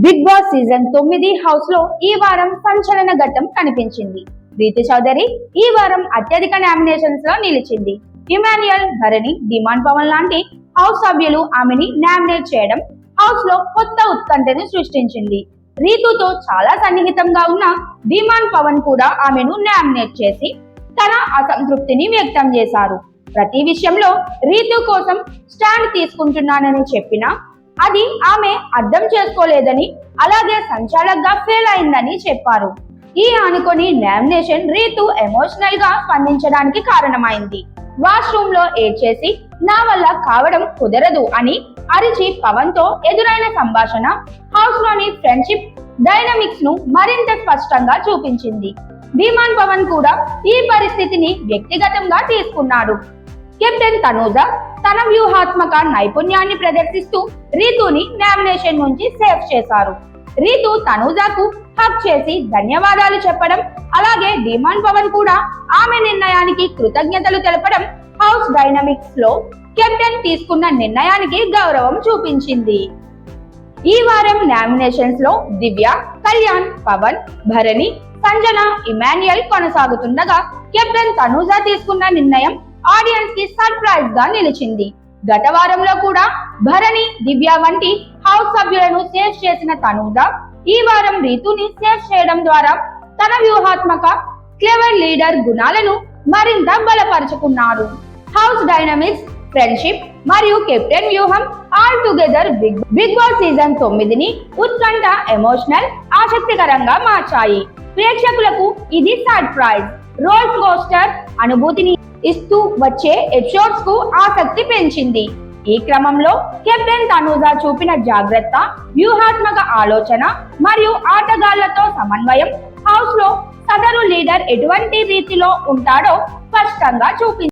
Big boss season తొమ్మిది హౌస్లో ఈ వారం సంచలన ఘట్టం కనిపించింది. ప్రీతి చౌదరి ఈ వారం అత్యధిక నామినేషన్స్లో నిలిచింది. ఇమాన్యుయల్ భరణి డిమాండ్ పవన్ లాంటి హౌస్ సభ్యులు ఆమెని నామినేట్ చేయడం హౌస్లో కొత్త ఉత్కంఠను సృష్టించింది. రీతుతో చాలా సన్నిహితంగా ఉన్న డిమాండ్ పవన్ కూడా ఆమెను నామినేట్ చేసి తన అసంతృప్తిని వ్యక్తం చేశారు. ప్రతి విషయంలో రీతు కోసం స్టాండ్ తీసుకుంటున్నానని చెప్పినా అది ఆమె అర్థం చేసుకోలేదని అలాగే సంచాలకుగా ఫెయిల్ అయిందని చెప్పారు. ఈ ఆనుకొని నామినేషన్ రీతు ఎమోషనల్గా స్పందించడానికి కారణమైంది. వాష్రూమ్లో ఏడ్చేసి నా వల్ల కావడం కుదరదు అని అరిచి పవన్తో ఎదురైన సంభాషణ హౌస్లోని ఫ్రెండ్షిప్ డైనమిక్స్ను మరింత స్పష్టంగా చూపించింది. భీమాన్ పవన్ కూడా ఈ పరిస్థితిని వ్యక్తిగతంగా తీసుకున్నాడు. కెప్టెన్ తనూజ తన వ్యూహాత్మక నైపుణ్యాన్ని ప్రదర్శిస్తూ రీతుని నామినేషన్ నుంచి సేవ్ చేశారు. రీతు తనూజాకు హక్ చేసి ధన్యవాదాలు చెప్పడం అలాగే డిమాండ్ పవన్ కూడా ఆమె నిర్ణయానికి కృతజ్ఞతలు తెలపడం హౌస్ డైనమిక్స్లో కెప్టెన్ తీసుకున్న నిర్ణయానికి గౌరవం చూపించింది. ఈ వారం నామినేషన్స్లో దివ్య కళ్యాణ్ పవన్ భరణి సంజన ఇమాన్యుయల్ కొనసాగుతుండగా కెప్టెన్ తనూజా తీసుకున్న నిర్ణయం ఆడియన్స్కి సర్ప్రైజ్గా నిలిచింది. గత వారంలో కూడా భరణి దివ్య వంటి హౌస్ సభ్యులను సేవ్ చేసిన తనూజ ఈ వారం రీతుని సేవ్ చేయడం ద్వారా తన వ్యూహాత్మక క్లెవర్ లీడర్ గుణాలను మరింత బలపరుచుకున్నారు. హౌస్ డైనమిక్స్ ఫ్రెండ్షిప్ మరియు కెప్టెన్ వ్యూహం all together big big boss season తొమ్మిదిని ఉత్కంఠ ఎమోషనల్ ఆసక్తికరంగా మార్చాయి. ప్రేక్షకులకు ఇది సర్ప్రైజ్ రోల్ కోస్టర్ అనుభూతిని ఇస్తూ వచ్చే ఎపిసోడ్స్కు ఆసక్తి పెంచింది. ఈ క్రమంలో కెప్టెన్ తనూజా చూపిన జాగ్రత్త వ్యూహాత్మక ఆలోచన మరియు ఆటగాళ్ళతో సమన్వయం హౌస్లో సదరు లీడర్ ఎటువంటి రీతిలో ఉంటాడో స్పష్టంగా చూపించింది